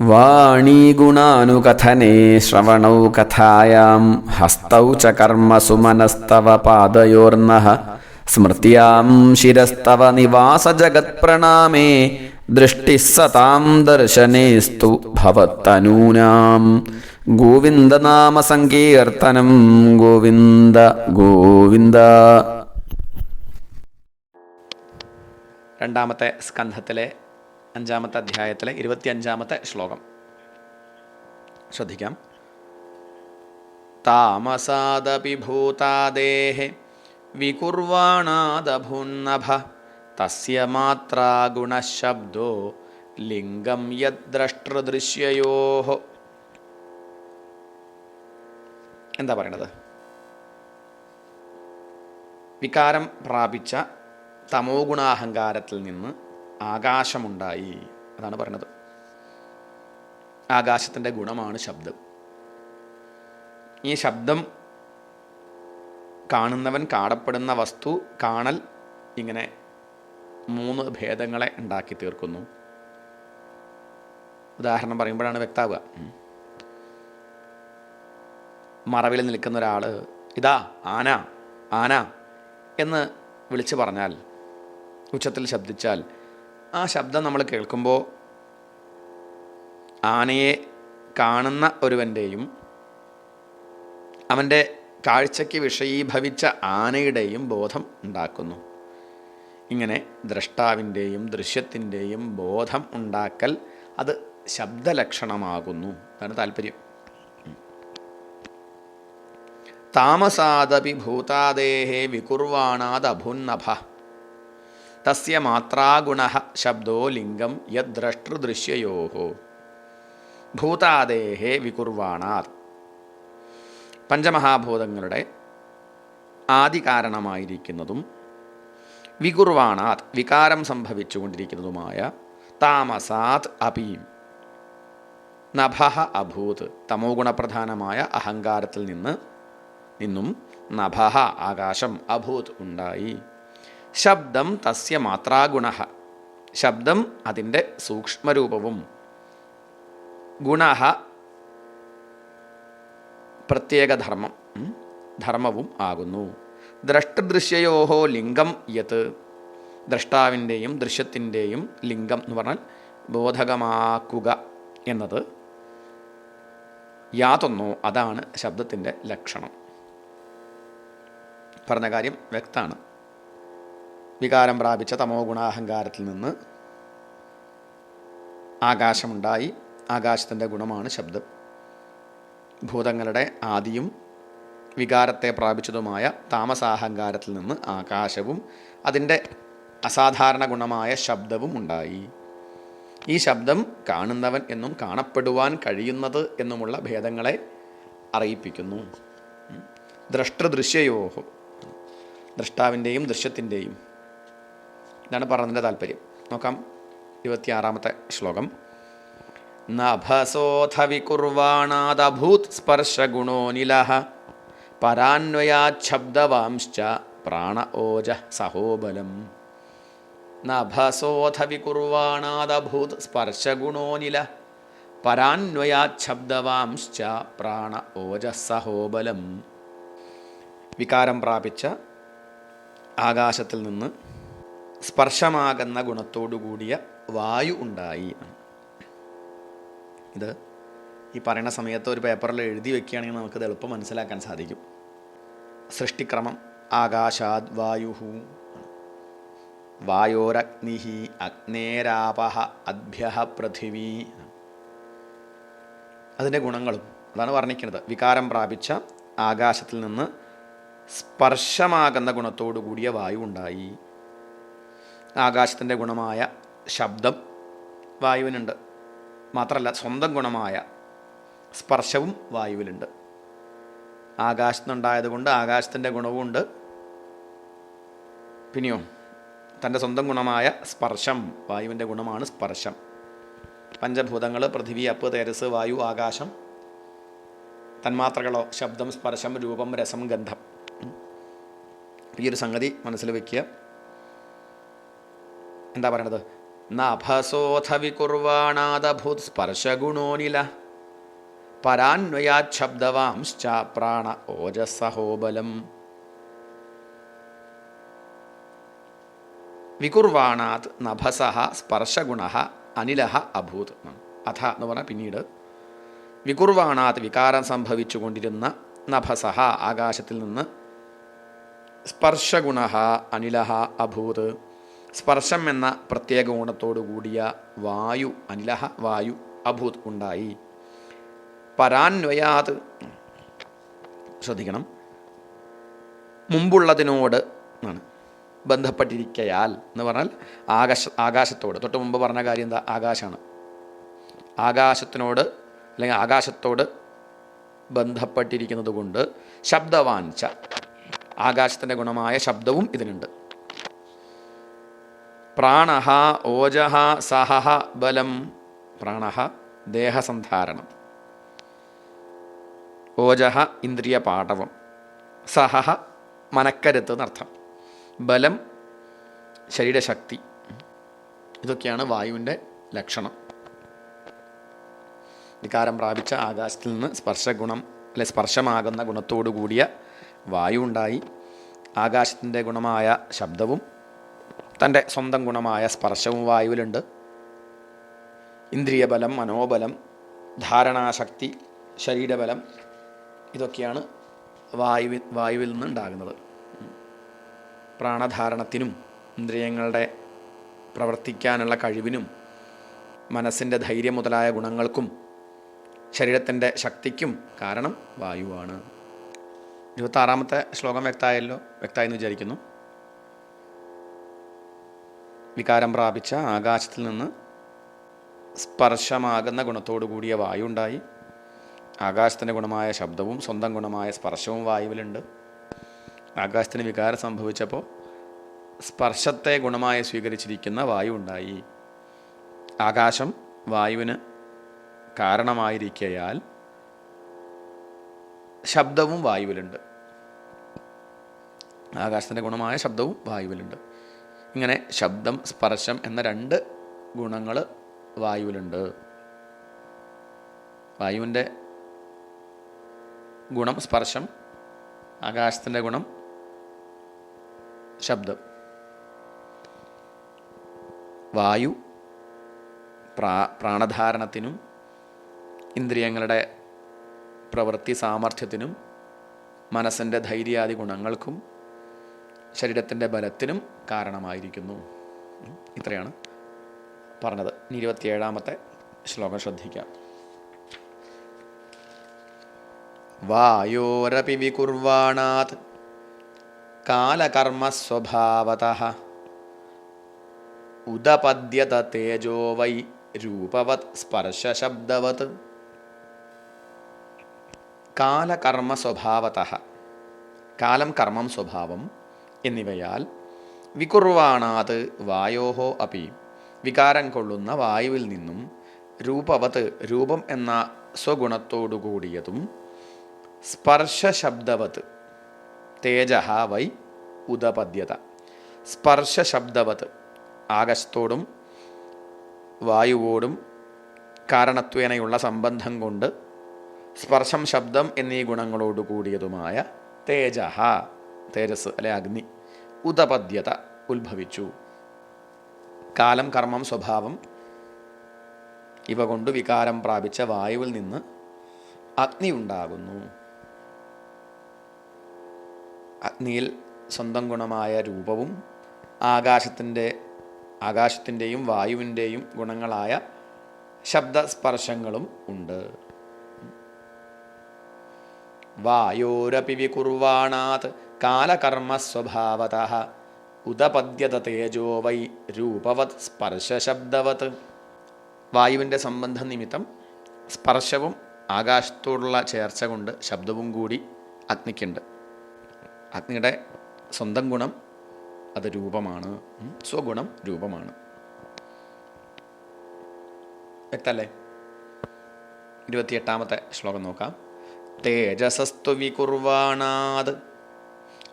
വാണീഗുണാനുകഥനെ ശ്രവണൗ കഥായാം. ഹസ്തൗ ച കർമ്മസു മനസ്തവ പാദയോർണ സ്മൃത്യാം ശിരസ്തവ നിവാസജഗത്പ്രണാമേ ദൃഷ്ടിः സതാം ദർശനേസ്തു ഭവത്തനൂനാം. ഗോവിന്ദനാമസങ്കീർത്തനം ഗോവിന്ദ ഗോവിന്ദ. രണ്ടാമത്തെ സ്കന്ധത്തിലെ അഞ്ചാമത്തെ അധ്യായത്തിലെ ഇരുപത്തിയഞ്ചാമത്തെ ശ്ലോകം. ശ്രദ്ധിക്കാം. താമസാദപി ഭൂതാദേഹെ വികുർവാണാദഭുന്നഭ തസ്യ മാത്രാ ഗുണശബ്ദോ ലിംഗം യദ്ദ്രഷ്ടൃദൃശ്യയോ എന്താ പറയണത്? വികാരം പ്രാപിച്ച തമോ ഗുണാഹങ്കാരത്തിൽ നിന്ന് ആകാശമുണ്ടായി അതാണ് പറഞ്ഞത് ആകാശത്തിന്റെ ഗുണമാണ് ശബ്ദം. ഈ ശബ്ദം കാണുന്നവൻ കാണപ്പെടുന്ന വസ്തു കാണൽ ഇങ്ങനെ മൂന്ന് ഭേദങ്ങളെ ഉണ്ടാക്കി തീർക്കുന്നു. ഉദാഹരണം പറയുമ്പോഴാണ് വ്യക്താവുക. മറവിൽ നിൽക്കുന്ന ഒരാൾ ഇതാ ആന ആന എന്ന് വിളിച്ചു പറഞ്ഞാൽ ഉച്ചത്തിൽ ശബ്ദിച്ചാൽ ആ ശബ്ദം നമ്മൾ കേൾക്കുമ്പോൾ ആനയെ കാണുന്ന ഒരുവന്റെയും അവന്റെ കാഴ്ചയ്ക്ക് വിഷയീഭവിച്ച ആനയുടെയും ബോധം ഉണ്ടാക്കുന്നു. ഇങ്ങനെ ദ്രഷ്ടാവിന്റെയും ദൃശ്യത്തിന്റെയും ബോധം ഉണ്ടാക്കൽ അത് ശബ്ദലക്ഷണമാകുന്നു. അതാണ് താല്പര്യം. താമസാദപി ഭൂതാദേഹേ വികുർവാണാദഭുന്നഭ. തസ്യ മാത്രാഗുണ ശബ്ദോ ലിംഗം യദ്ദ്രഷ്ടൃദൃശ്യയോ. ഭൂതാദേഹേ വികുർവാണാത്. പഞ്ചമഹാഭൂതങ്ങളുടെ ആദികാരണമായിരിക്കുന്നതും വികുർവാണാത് വികാരം സംഭവിച്ചുകൊണ്ടിരിക്കുന്നതുമായ താമസാത് അപീം. നഭ അഭൂത് തമോ ഗുണപ്രധാനമായ അഹങ്കാരത്തിൽ നിന്ന് നിന്നും നഭ ആകാശം അഭൂത് ഉണ്ടായി. ശബ്ദം തസ്യ മാത്രാഗുണ. ശബ്ദം അതിന്റെ സൂക്ഷ്മരൂപവും. ഗുണ പ്രത്യേകധർമ്മം ധർമ്മവും ആകുന്നു. ദ്രഷ്ടദൃശ്യയോഹോ ലിംഗം യത്. ദ്രഷ്ടാവിന്റെയും ദൃശ്യത്തിന്റെയും ലിംഗം എന്ന് പറഞ്ഞാൽ ബോധകമാക്കുക എന്നത് യാതൊന്നോ അതാണ് ശബ്ദത്തിന്റെ ലക്ഷണം. പറഞ്ഞ കാര്യം വ്യക്തമാണ്. വികാരം പ്രാപിച്ച തമോ ഗുണാഹങ്കാരത്തിൽ നിന്ന് ആകാശമുണ്ടായി. ആകാശത്തിന്റെ ഗുണമാണ് ശബ്ദം. ഭൂതങ്ങളുടെ ആദിയും വികാരത്തെ പ്രാപിച്ചതുമായ താമസാഹങ്കാരത്തിൽ നിന്ന് ആകാശവും അതിന്റെ അസാധാരണ ഗുണമായ ശബ്ദവും ഉണ്ടായി. ഈ ശബ്ദം കാണുന്നവൻ എന്നും കാണപ്പെടുവാൻ കഴിയുന്നത് എന്നുമുള്ള ഭേദങ്ങളെ അറിയിപ്പിക്കുന്നു. ദ്രഷ്ടദൃശ്യയോഹോ. ദ്രഷ്ടാവിന്റെയും ദൃശ്യത്തിന്റെയും ഇതാണ് പറഞ്ഞതിന്റെ താല്പര്യം. നോക്കാം. ഇരുപത്തിയാറാമത്തെ ശ്ലോകം. നഭസോധ വികുർവാണാദഭൂത് സ്പർശഗുണോനില പരാന്വയാച്ഛബ്ദവാംശ്ച പ്രാണ ഓജ സഹോബലം. നഭസോധ വികുർവാണാദഭൂത് സ്പർശഗുണോനില പരാന്വയാച്ഛബ്ദവാംശ്ച പ്രാണ ഓജ സഹോബലം. വികാരം പ്രാപിച്ച ആകാശത്തിൽ നിന്ന് സ്പർശമാകുന്ന ഗുണത്തോടുകൂടിയ വായു ഉണ്ടായി. ഇത് ഈ പറയുന്ന സമയത്ത് ഒരു പേപ്പറിൽ എഴുതി വെക്കുകയാണെങ്കിൽ നമുക്കത് എളുപ്പം മനസ്സിലാക്കാൻ സാധിക്കും. സൃഷ്ടിക്രമം ആകാശാദ് വായു വായോരഗ്നി അഗ്നേരാപഹ അദ്ഭ്യ പൃഥിവി. അതിന്റെ ഗുണങ്ങളും അതാണ് വർണിക്കുന്നത്. വികാരം പ്രാപിച്ച ആകാശത്തിൽ നിന്ന് സ്പർശമാകുന്ന ഗുണത്തോടു കൂടിയ വായു ഉണ്ടായി. ആകാശത്തിന്റെ ഗുണമായ ശബ്ദം വായുവിനുണ്ട്. മാത്രമല്ല സ്വന്തം ഗുണമായ സ്പർശവും വായുവിലുണ്ട്. ആകാശത്തുനിന്നുണ്ടായതുകൊണ്ട് ആകാശത്തിന്റെ ഗുണവുമുണ്ട് പിന്നെയോ തന്റെ സ്വന്തം ഗുണമായ സ്പർശം വായുവിന്റെ ഗുണമാണ് സ്പർശം. പഞ്ചഭൂതങ്ങൾ പൃഥിവി അപ്പ് തേരസ് വായു ആകാശം തന്മാത്രകളോ ശബ്ദം സ്പർശം രൂപം രസം ഗന്ധം. ഈ ഒരു സംഗതി മനസ്സിൽ വയ്ക്കുക. എന്താ പറയണത്? നഭസോഥ വികുർവാണാദഭൂത് സ്പർശഗുണോനില. പരാന്വയാച്ഛബ്ദവാംശ്ച പ്രാണ ഓജസഹോബലം. വികുർവാണാത് നഭസ സ്പർശഗുണ അനില അഭൂത്. അഥ എന്ന് പറഞ്ഞാൽ പിന്നീട്. വികുർവാണാത് വികാരം സംഭവിച്ചു കൊണ്ടിരുന്ന നഭസഹ ആകാശത്തിൽ നിന്ന് സ്പർശഗുണ അനിലഹ അഭൂത്. സ്പർശം എന്ന പ്രത്യേക ഗുണത്തോടു കൂടിയ വായു അനിലഹ വായു അഭൂത് ഉണ്ടായി. പരാന്വയാത് ശ്രദ്ധിക്കണം. മുമ്പുള്ളതിനോട് ആണ് ബന്ധപ്പെട്ടിരിക്കയാൽ എന്ന് പറഞ്ഞാൽ ആകാശ ആകാശത്തോട്. തൊട്ട് മുമ്പ് പറഞ്ഞ കാര്യം എന്താ? ആകാശമാണ് ആകാശത്തിനോട് അല്ലെങ്കിൽ ആകാശത്തോട് ബന്ധപ്പെട്ടിരിക്കുന്നത് കൊണ്ട് ശബ്ദവാഞ്ച ആകാശത്തിന്റെ ഗുണമായ ശബ്ദവും ഇതിനുണ്ട്. പ്രാണഹ ഓജഹ സഹഹ ബലം. പ്രാണഹ ദേഹസന്ധാരണം. ഓജഹ ഇന്ദ്രിയ പാഠവം സഹഹ മനക്കരുത്ത് എന്നർത്ഥം. ബലം ശരീരശക്തി. ഇതൊക്കെയാണ് വായുവിന്റെ ലക്ഷണം. വികാരം പ്രാപിച്ച ആകാശത്തിൽ നിന്ന് സ്പർശഗുണം അല്ലെ സ്പർശമാകുന്ന ഗുണത്തോടു കൂടിയ വായു ഉണ്ടായി. ആകാശത്തിന്റെ ഗുണമായ ശബ്ദവും തന്റെ സ്വന്തം ഗുണമായ സ്പർശവും വായുവിലുണ്ട്. ഇന്ദ്രിയബലം മനോബലം ധാരണാശക്തി ശരീരബലം ഇതൊക്കെയാണ് വായുവിൽ വായുവിൽ നിന്ന് ഉണ്ടാകുന്നത് പ്രാണധാരണത്തിനും ഇന്ദ്രിയങ്ങളുടെ പ്രവർത്തിക്കാനുള്ള കഴിവിനും മനസ്സിന്റെ ധൈര്യം മുതലായ ഗുണങ്ങൾക്കും ശരീരത്തിന്റെ ശക്തിക്കും കാരണം വായുവാണ്. ഇരുപത്താറാമത്തെ ശ്ലോകം വ്യക്തമായല്ലോ? വ്യക്തമായെന്ന് വിചാരിക്കുന്നു. വികാരം പ്രാപിച്ച ആകാശത്തിൽ നിന്ന് സ്പർശമാകുന്ന ഗുണത്തോടു കൂടിയ വായു ഉണ്ടായി ആകാശത്തിന്റെ ഗുണമായ ശബ്ദവും സ്വന്തം ഗുണമായ സ്പർശവും വായുവിലുണ്ട്. ആകാശത്തിന് വികാരം സംഭവിച്ചപ്പോൾ സ്പർശത്തെ ഗുണമായി സ്വീകരിച്ചിരിക്കുന്ന വായു ഉണ്ടായി. ആകാശം വായുവിന് കാരണമായിരിക്കയാൽ ശബ്ദവും വായുവിലുണ്ട്. ആകാശത്തിന്റെ ഗുണമായ ശബ്ദവും വായുവിലുണ്ട്. ഇങ്ങനെ ശബ്ദം സ്പർശം എന്ന രണ്ട് ഗുണങ്ങൾ വായുവിലുണ്ട്. വായുവിന്റെ ഗുണം സ്പർശം ആകാശത്തിന്റെ ഗുണം ശബ്ദം. വായു പ്രാ പ്രാണധാരണത്തിനും ഇന്ദ്രിയങ്ങളുടെ പ്രവൃത്തി സാമർഥ്യത്തിനും മനസ്സിന്റെ ധൈര്യാദി ഗുണങ്ങൾക്കും ശരീരത്തിന്റെ ബലത്തിനും കാരണമായിരിക്കുന്നു. ഇത്രയാണ് പറഞ്ഞത്. ഇരുപത്തിയേഴാമത്തെ ശ്ലോകം ശ്രദ്ധിക്കാം. വായോരപി വികുർവാണാത് കാലകർമ്മസ്വഭാവത ഉദപദ്യത തേജോ വൈ രൂപവത് സ്പർശശബ്ദവത് കാലകർമ്മ സ്വഭാവത കാലം കർമ്മം സ്വഭാവം എന്നിവയാൽ വികുർവാണാത് വായോഹോ അപി. വികാരം കൊള്ളുന്ന വായുവിൽ നിന്നും രൂപവത് രൂപം എന്ന സ്വഗുണത്തോടു കൂടിയതും സ്പർശശബ്ദവത്. തേജ വൈ ഉദപദ്യത സ്പർശശബ്ദവത്. ആകാശത്തോടും വായുവോടും കാരണത്വേനയുള്ള സംബന്ധം കൊണ്ട് സ്പർശം ശബ്ദം എന്നീ ഗുണങ്ങളോട് കൂടിയതുമായ തേജ. തേജസ് അല്ലെ അഗ്നി ഉദപദ്യത ഉത്ഭവിച്ചു. കാലം കർമ്മം സ്വഭാവം ഇവ കൊണ്ട് വികാരം പ്രാപിച്ച വായുവിൽ നിന്ന് അഗ്നി ഉണ്ടാകുന്നു. അഗ്നിയിൽ സ്വന്തം ഗുണമായ രൂപവും ആകാശത്തിന്റെ ആകാശത്തിന്റെയും വായുവിന്റെയും ഗുണങ്ങളായ ശബ്ദസ്പർശങ്ങളും ഉണ്ട്. വായോരപി വികുർവാണാത്. കാലകർമ്മസ്വഭാവത. ഉദപദ്യത തേജോ വൈ രൂപവത് സ്പർശശബ്ദവത്. വായുവിന്റെ സംബന്ധ നിമിത്തം സ്പർശവും ആകാശത്തോടുള്ള ചേർച്ച കൊണ്ട് ശബ്ദവും കൂടി അഗ്നിക്കുണ്ട്. അഗ്നിയുടെ സ്വന്തം ഗുണം അത് രൂപമാണ്. സ്വഗുണം രൂപമാണ്. വ്യക്തല്ലേ? ഇരുപത്തിയെട്ടാമത്തെ ശ്ലോകം നോക്കാം. തേജസസ്തു വികുർവാണാത്.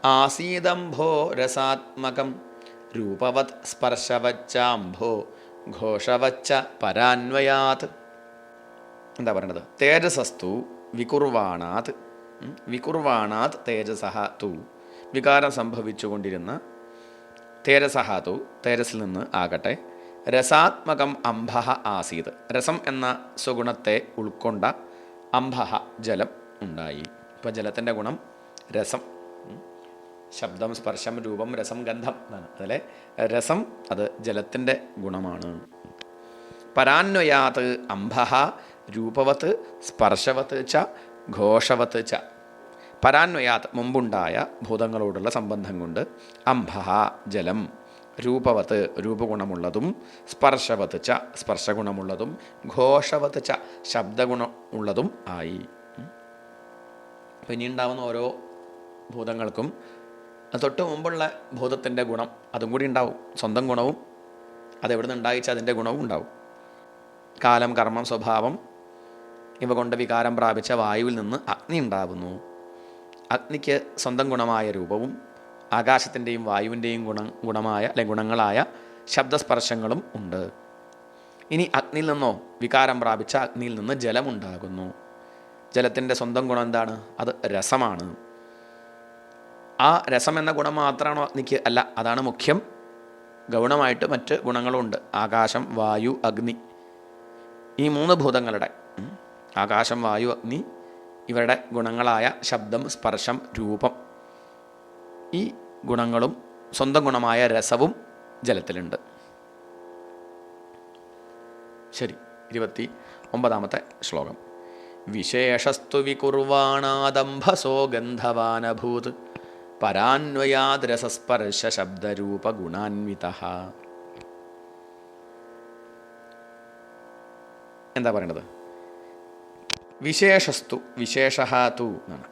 ആസീദംഭോ രസാത്മകം. രൂപവത് സ്പർശവച്ചാംഭോ ഘോഷവച്ച പരാന്വയാത്. എന്താ പറയണത്? തേജസസ്തു വികുർവാണാത്. വികുർവാണാത് തേജസഹ തു വികാരം സംഭവിച്ചുകൊണ്ടിരുന്ന തേജസഹ തു തേജസ്സിൽ നിന്ന് ആകട്ടെ. രസാത്മകം അംഭഹ ആസീത്. രസം എന്ന സ്വഗുണത്തെ ഉൾക്കൊണ്ട അംഭഹ ജലം ഉണ്ടായി. ഇപ്പോൾ ജലത്തിന്റെ ഗുണം രസം. ശബ്ദം സ്പർശം രൂപം രസം ഗന്ധം. എന്നാണ് അതിലെ രസം അത് ജലത്തിന്റെ ഗുണമാണ്. പരാന്വയാത് അംഭഹ രൂപവത്ത് സ്പർശവത്ത് ച ഘോഷവത്ത് ച. പരാന്വയാത് മുമ്പുണ്ടായ ഭൂതങ്ങളോടുള്ള സംബന്ധം കൊണ്ട് അംഭഹ ജലം രൂപവത്ത് രൂപഗുണമുള്ളതും സ്പർശവത്ത് ച സ്പർശഗുണമുള്ളതും ഘോഷവത്ത് ച ശബ്ദഗുണം ഉള്ളതും ആയി പിന്നെ ഉണ്ടാവുന്ന ഓരോ ഭൂതങ്ങൾക്കും തൊട്ട് മുമ്പുള്ള ഭൂതത്തിന്റെ ഗുണം അതും കൂടി ഉണ്ടാവും. സ്വന്തം ഗുണവും അതെവിടെ നിന്ന് ഉണ്ടായിച്ച അതിന്റെ ഗുണവും ഉണ്ടാവും. കാലം കർമ്മം സ്വഭാവം ഇവ കൊണ്ട് വികാരം പ്രാപിച്ച വായുവിൽ നിന്ന് അഗ്നി ഉണ്ടാകുന്നു അഗ്നിക്ക് സ്വന്തം ഗുണമായ രൂപവും ആകാശത്തിന്റെയും വായുവിന്റെയും ഗുണ ഗുണമായ അല്ലെ ഗുണങ്ങളായ ശബ്ദസ്പർശങ്ങളും ഉണ്ട്. ഇനി അഗ്നിയിൽ നിന്നോ വികാരം പ്രാപിച്ച അഗ്നിയിൽ നിന്ന് ജലമുണ്ടാകുന്നു ജലത്തിന്റെ സ്വന്തം ഗുണം എന്താണ്? അത് രസമാണ്. ആ രസം എന്ന ഗുണം മാത്രമാണോ അഗ്നിക്ക് അല്ല അതാണ് മുഖ്യം. ഗൗണമായിട്ട് മറ്റ് ഗുണങ്ങളുണ്ട്. ആകാശം വായു അഗ്നി. ഈ മൂന്ന് ഭൂതങ്ങളുടെ ആകാശം വായു അഗ്നി ഇവരുടെ ഗുണങ്ങളായ ശബ്ദം സ്പർശം രൂപം ഈ ഗുണങ്ങളും സ്വന്തം ഗുണമായ രസവും ജലത്തിലുണ്ട്. ശരി ഇരുപത്തി ഒമ്പതാമത്തെ ശ്ലോകം. വിശേഷസ്തു വികുർവാണാദംഭസോ ഗന്ധവാനഭൂത്. പരാന്വയാദ്രസസ്പർശ ശബ്ദരൂപ ഗുണാൻവിത എന്താ പറയണത്? വിശേഷസ്തു വിശേഷഹാതു എന്നാണ്.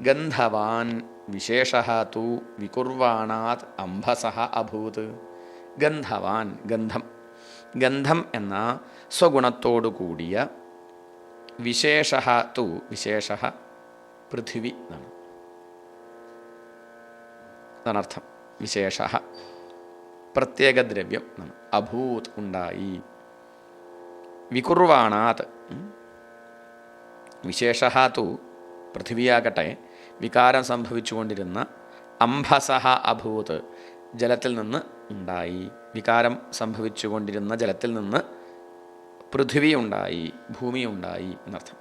ഗന്ധവാൻ വിശേഷഹാതു വികുർവാണാത് അംഭസഹ അഭൂത്. ഗന്ധവാൻ ഗന്ധം. ഗന്ധം എന്ന സ്വഗുണത്തോടു കൂടിയ വിശേഷ തു വിശേഷ പൃഥിവി എന്നാണ്. അർത്ഥം വിശേഷ. പ്രത്യേക ദ്രവ്യം അഭൂത് ഉണ്ടായി. വികുർവാണാത്. വിശേഷ തു പൃഥിവിയാകട്ടെ. വികാരം സംഭവിച്ചുകൊണ്ടിരുന്ന അംഭസഹ അഭൂത് ജലത്തിൽ നിന്ന് ഉണ്ടായി. വികാരം സംഭവിച്ചുകൊണ്ടിരുന്ന ജലത്തിൽ നിന്ന് പൃഥിവി ഉണ്ടായി. ഭൂമി ഉണ്ടായി എന്നർത്ഥം.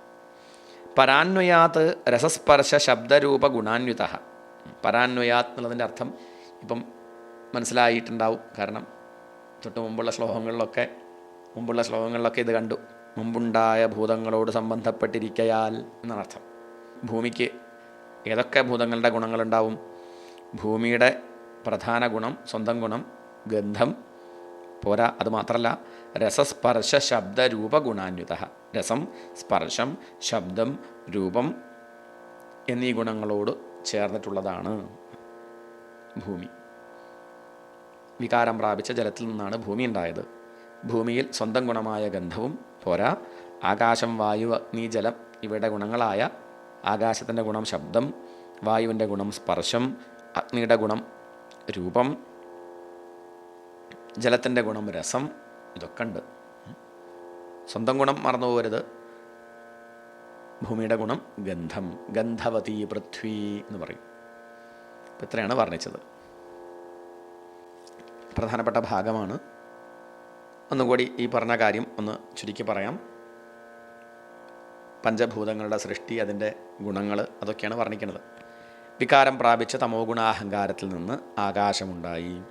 പരാന്വയാത് രസസ്പർശ ശബ്ദരൂപ ഗുണാന്വിത. പരാന്വയാത് എന്നുള്ളതിന്റെ അർത്ഥം ഇപ്പം മനസ്സിലായിട്ടുണ്ടാവും. കാരണം തൊട്ട് മുമ്പുള്ള ശ്ലോകങ്ങളിലൊക്കെ മുമ്പുള്ള ശ്ലോകങ്ങളിലൊക്കെ ഇത് കണ്ടു. മുമ്പുണ്ടായ ഭൂതങ്ങളോട് സംബന്ധപ്പെട്ടിരിക്കയാൽ എന്നാണ് അർത്ഥം. ഭൂമിക്ക് ഏതൊക്കെ ഭൂതങ്ങളുടെ ഗുണങ്ങളുണ്ടാവും? ഭൂമിയുടെ പ്രധാന ഗുണം സ്വന്തം ഗുണം ഗന്ധം പോരാ അത് മാത്രമല്ല രസസ്പർശ ശബ്ദ രൂപ ഗുണാന്വിത രസം സ്പർശം ശബ്ദം രൂപം എന്നീ ഗുണങ്ങളോട് ചേർന്നിട്ടുള്ളതാണ് ഭൂമി. വികാരം പ്രാപിച്ച ജലത്തിൽ നിന്നാണ് ഭൂമി ഉണ്ടായത്. ഭൂമിയിൽ സ്വന്തം ഗുണമായ ഗന്ധവും പോരാ. ആകാശം വായു അഗ്നി ജലം ഇവയുടെ ഗുണങ്ങളായ ആകാശത്തിന്റെ ഗുണം ശബ്ദം വായുവിന്റെ ഗുണം സ്പർശം അഗ്നിയുടെ ഗുണം രൂപം ജലത്തിന്റെ ഗുണം രസം ഇതൊക്കെ ഉണ്ട്. സ്വന്തം ഗുണം മറന്നു പോകരുത് ഭൂമിയുടെ ഗുണം ഗന്ധം ഗന്ധവതി പൃഥ്വി എന്ന് പറയും. അപ്പം ഇത്രയാണ് വർണിച്ചത്. പ്രധാനപ്പെട്ട ഭാഗമാണ്. ഒന്നുകൂടി ഈ പറഞ്ഞ കാര്യം ഒന്ന് ചുരുക്കി പറയാം. പഞ്ചഭൂതങ്ങളുടെ സൃഷ്ടി അതിന്റെ ഗുണങ്ങൾ അതൊക്കെയാണ് വർണിക്കുന്നത്. വികാരം പ്രാപിച്ച തമോ ഗുണ അഹങ്കാരത്തിൽ നിന്ന് ആകാശമുണ്ടായി.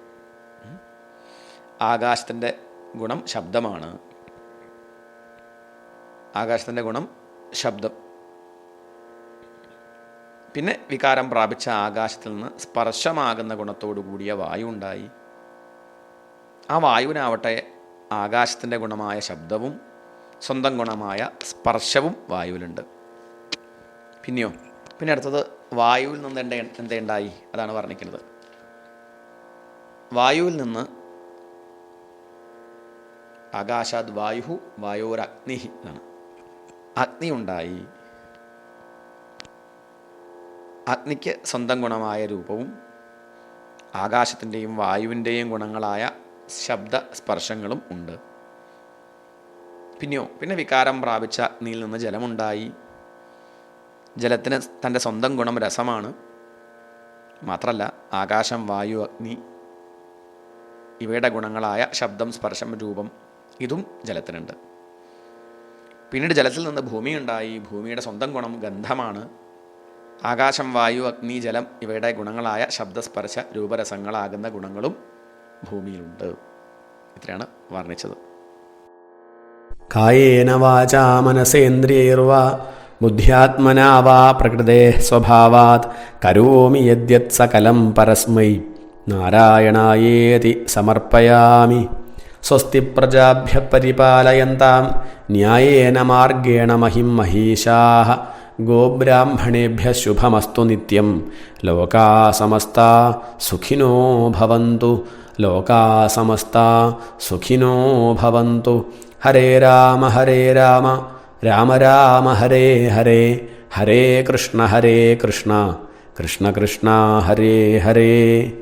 ആകാശത്തിന്റെ ഗുണം ശബ്ദമാണ്. ആകാശത്തിന്റെ ഗുണം ശബ്ദം. പിന്നെ വികാരം പ്രാപിച്ച ആകാശത്തിൽ നിന്ന് സ്പർശമാകുന്ന ഗുണത്തോടു കൂടിയ വായു ഉണ്ടായി. ആ വായുവിനാവട്ടെ ആകാശത്തിന്റെ ഗുണമായ ശബ്ദവും സ്വന്തം ഗുണമായ സ്പർശവും വായുവിലുണ്ട്. പിന്നെയോ? പിന്നെ അടുത്തത് വായുവിൽ നിന്ന് എന്ത് എന്തുണ്ടായി അതാണ് വർണിക്കുന്നത്. വായുവിൽ നിന്ന് ആകാശാദ് വായു വായോരഗ്നി എന്നാണ്. അഗ്നി ഉണ്ടായി അഗ്നിക്ക് സ്വന്തം ഗുണമായ രൂപവും ആകാശത്തിന്റെയും വായുവിന്റെയും ഗുണങ്ങളായ ശബ്ദ സ്പർശങ്ങളും ഉണ്ട്. പിന്നെയോ പിന്നെ വികാരം പ്രാപിച്ച അഗ്നിയിൽ നിന്ന് ജലമുണ്ടായി. ജലത്തിന് തന്റെ സ്വന്തം ഗുണം രസമാണ്. മാത്രമല്ല ആകാശം വായു അഗ്നി ഇവയുടെ ഗുണങ്ങളായ ശബ്ദം സ്പർശം രൂപം ഇതും ജലത്തിനുണ്ട്. പിന്നീട് ജലത്തിൽ നിന്ന് ഭൂമി ഉണ്ടായി ഭൂമിയുടെ സ്വന്തം ഗുണം ഗന്ധമാണ്. ആകാശം വായു അഗ്നി ജലം ഇവയുടെ ഗുണങ്ങളായ ശബ്ദസ്പർശ രൂപരസങ്ങളാകുന്ന ഗുണങ്ങളും ഭൂമിയിലുണ്ട്. ഇത്രയാണ് വർണിച്ചത്. കായേന വാചാ മനസേന്ദ്രിയർവ ബുദ്ധ്യാത്മനാ വാ പ്രകൃതേ സ്വഭാവാത് കരോമി യദ്യത് സകലം പരസ്മൈ നാരായണായേതി സമർപ്പയാമി. സ്വസ്തി പ്രജാഭ്യ പരിപാലയന്താം. ന്യായേന മാർഗേണ മഹിം മഹീഷാ ഗോബ്രാഹ്മണേഭ്യ ശുഭമസ്തു നിത്യം. ലോകാ സമസ്ത സുഖിനോ ഭവന്തു. ലോകാ സമസ്ത സുഖിനോ ഭവന്തു. ഹരേ രാമ ഹരേ രാമ. രാമ രാമ ഹരേ ഹരേ. ഹരേ കൃഷ്ണ ഹരേ കൃഷ്ണ. കൃഷ്ണ കൃഷ്ണ ഹരേ ഹരേ.